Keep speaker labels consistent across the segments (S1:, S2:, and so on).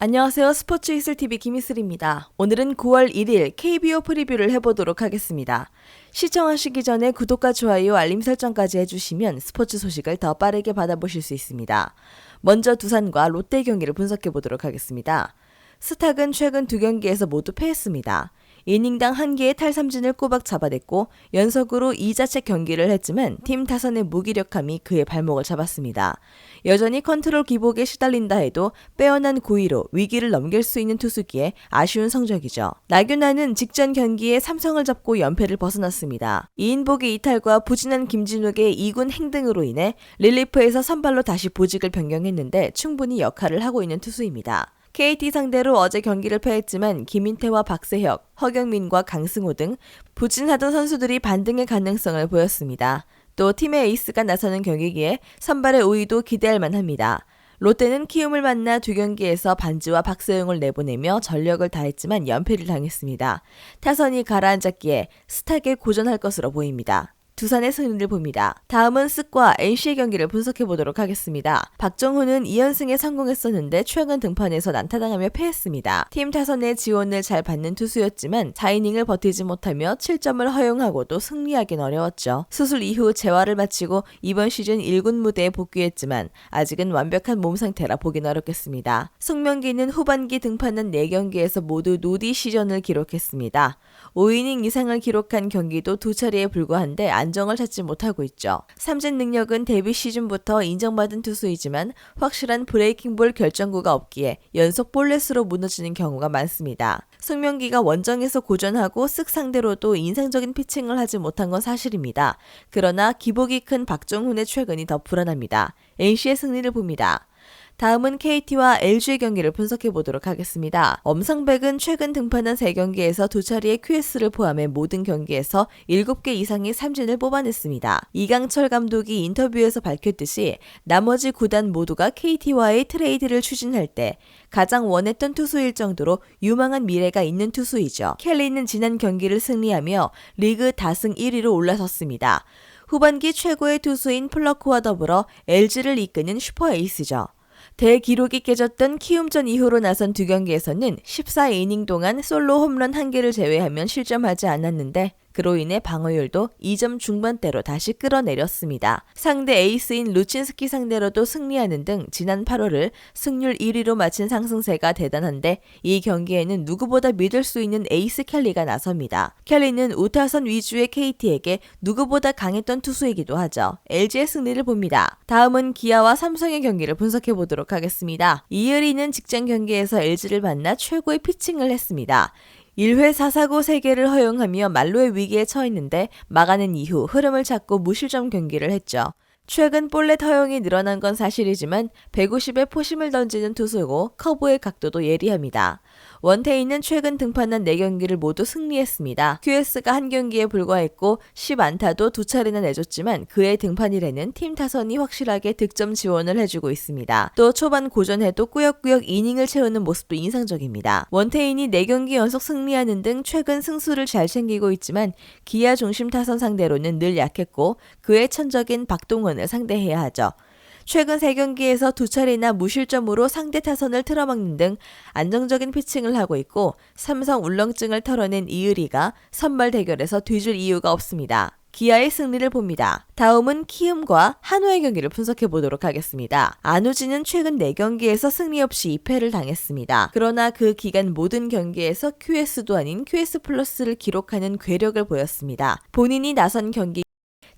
S1: 안녕하세요. 스포츠 이슬TV 김이슬입니다. 오늘은 9월 1일 KBO 프리뷰를 해보도록 하겠습니다. 시청하시기 전에 구독과 좋아요, 알림 설정까지 해주시면 스포츠 소식을 더 빠르게 받아보실 수 있습니다. 먼저 두산과 롯데 경기를 분석해 보도록 하겠습니다. 스탁은 최근 두 경기에서 모두 패했습니다. 이닝당 한 개의 탈삼진을 꼬박 잡아냈고 연속으로 2자책 경기를 했지만 팀 타선의 무기력함이 그의 발목을 잡았습니다. 여전히 컨트롤 기복에 시달린다 해도 빼어난 고의로 위기를 넘길 수 있는 투수기에 아쉬운 성적이죠. 나균아는 직전 경기에 삼성을 잡고 연패를 벗어났습니다. 이인복의 이탈과 부진한 김진욱의 2군 행등으로 인해 릴리프에서 선발로 다시 보직을 변경했는데 충분히 역할을 하고 있는 투수입니다. KT 상대로 어제 경기를 패했지만 김인태와 박세혁, 허경민과 강승호 등 부진하던 선수들이 반등의 가능성을 보였습니다. 또 팀의 에이스가 나서는 경기기에 선발의 우위도 기대할 만합니다. 롯데는 키움을 만나 두 경기에서 반지와 박세영을 내보내며 전력을 다했지만 연패를 당했습니다. 타선이 가라앉았기에 스탁에 고전할 것으로 보입니다. 두산의 승리를 봅니다. 다음은 쓱과 NC의 경기를 분석해 보도록 하겠습니다. 박정훈은 2연승에 성공했었는데 최근 등판에서 난타당하며 패했습니다. 팀 타선의 지원을 잘 받는 투수였지만 4이닝을 버티지 못하며 7점을 허용하고도 승리하긴 어려웠죠. 수술 이후 재활을 마치고 이번 시즌 1군 무대에 복귀했지만 아직은 완벽한 몸 상태라 보긴 어렵겠습니다. 송명기는 후반기 등판한 4경기에서 모두 노디 시전을 기록했습니다. 5이닝 이상을 기록한 경기도 두 차례에 불과한데 안 정을 찾지 못하고 있죠. 삼진 능력은 데뷔 시즌부터 인정받은 투수이지만 확실한 브레이킹볼 결정구가 없기에 연속 볼넷으로 무너지는 경우가 많습니다. 승명기가 원정에서 고전하고 쓱 상대로도 인상적인 피칭을 하지 못한 건 사실입니다. 그러나 기복이 큰 박정훈의 최근이 더 불안합니다. NC의 승리를 봅니다. 다음은 KT와 LG의 경기를 분석해 보도록 하겠습니다. 엄상백은 최근 등판한 3경기에서 두 차례의 QS를 포함해 모든 경기에서 7개 이상의 삼진을 뽑아냈습니다. 이강철 감독이 인터뷰에서 밝혔듯이 나머지 구단 모두가 KT와의 트레이드를 추진할 때 가장 원했던 투수일 정도로 유망한 미래가 있는 투수이죠. 켈리는 지난 경기를 승리하며 리그 다승 1위로 올라섰습니다. 후반기 최고의 투수인 플러크와 더불어 LG를 이끄는 슈퍼 에이스죠. 대기록이 깨졌던 키움전 이후로 나선 두 경기에서는 14이닝 동안 솔로 홈런 1개를 제외하면 실점하지 않았는데 그로 인해 방어율도 2점 중반대로 다시 끌어내렸습니다. 상대 에이스인 루친스키 상대로도 승리하는 등 지난 8월을 승률 1위로 마친 상승세가 대단한데 이 경기에는 누구보다 믿을 수 있는 에이스 켈리가 나섭니다. 켈리는 우타선 위주의 KT에게 누구보다 강했던 투수이기도 하죠. LG의 승리를 봅니다. 다음은 기아와 삼성의 경기를 분석해 보도록 하겠습니다. 이을이는 직전 경기에서 LG를 만나 최고의 피칭을 했습니다. 1회 사사고 3개를 허용하며 말로의 위기에 처했는데 막아낸 이후 흐름을 찾고 무실점 경기를 했죠. 최근 볼넷 허용이 늘어난 건 사실이지만 150에 포심을 던지는 투수고 커브의 각도도 예리합니다. 원태인은 최근 등판한 4경기를 모두 승리했습니다. QS가 한 경기에 불과했고 10안타도 두 차례나 내줬지만 그의 등판일에는 팀 타선이 확실하게 득점 지원을 해주고 있습니다. 또 초반 고전해도 꾸역꾸역 이닝을 채우는 모습도 인상적입니다. 원태인이 4경기 연속 승리하는 등 최근 승수를 잘 챙기고 있지만 기아 중심 타선 상대로는 늘 약했고 그의 천적인 박동원 을 상대해야 하죠. 최근 3경기에서 두 차례나 무실점으로 상대 타선을 틀어막는 등 안정적인 피칭을 하고 있고 삼성 울렁증을 털어낸 이의리가 선발 대결에서 뒤줄 이유가 없습니다. 기아의 승리를 봅니다. 다음은 키움과 한우의 경기를 분석해 보도록 하겠습니다. 안우진은 최근 4경기에서 승리 없이 2패를 당했습니다. 그러나 그 기간 모든 경기에서 QS도 아닌 QS 플러스를 기록하는 괴력을 보였습니다. 본인이 나선 경기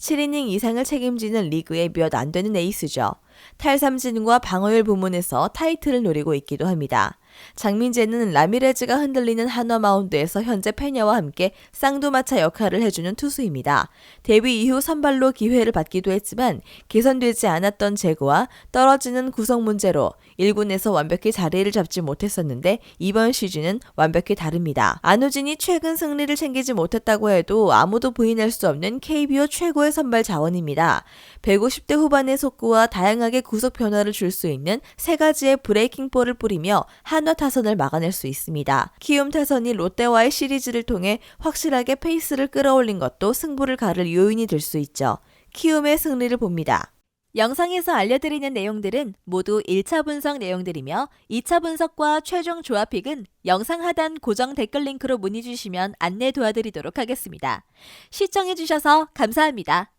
S1: 7이닝 이상을 책임지는 리그의 몇 안 되는 에이스죠. 탈삼진과 방어율 부문에서 타이틀을 노리고 있기도 합니다. 장민재는 라미레즈가 흔들리는 한화 마운드에서 현재 페냐와 함께 쌍두마차 역할을 해주는 투수입니다. 데뷔 이후 선발로 기회를 받기도 했지만 개선되지 않았던 제구와 떨어지는 구성 문제로 1군에서 완벽히 자리를 잡지 못했었는데 이번 시즌은 완벽히 다릅니다. 안우진이 최근 승리를 챙기지 못했다고 해도 아무도 부인할 수 없는 KBO 최고의 선발 자원입니다. 150대 후반의 속구와 다양하게 구속 변화를 줄 수 있는 세 가지의 브레이킹 볼을 뿌리며 한화 타선을 막아낼 수 있습니다. 키움 타선이 롯데와의 시리즈를 통해 확실하게 페이스를 끌어올린 것도 승부를 가를 요인이 될 수 있죠. 키움의 승리를 봅니다. 영상에서 알려드리는 내용들은 모두 1차 분석 내용들이며 2차 분석과 최종 조합픽은 영상 하단 고정 댓글 링크로 문의 주시면 안내 도와드리도록 하겠습니다. 시청해주셔서 감사합니다.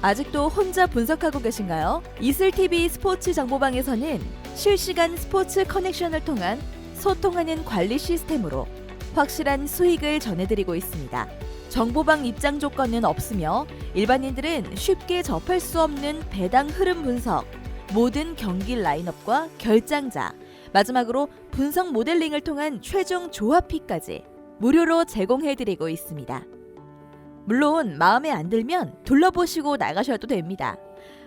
S1: 아직도 혼자 분석하고 계신가요? 이슬TV 스포츠 정보방에서는 실시간 스포츠 커넥션을 통한 소통하는 관리 시스템으로 확실한 수익을 전해드리고 있습니다. 정보방 입장 조건은 없으며 일반인들은 쉽게 접할 수 없는 배당 흐름 분석, 모든 경기 라인업과 결장자, 마지막으로 분석 모델링을 통한 최종 조합픽까지 무료로 제공해드리고 있습니다. 물론 마음에 안 들면 둘러보시고 나가셔도 됩니다.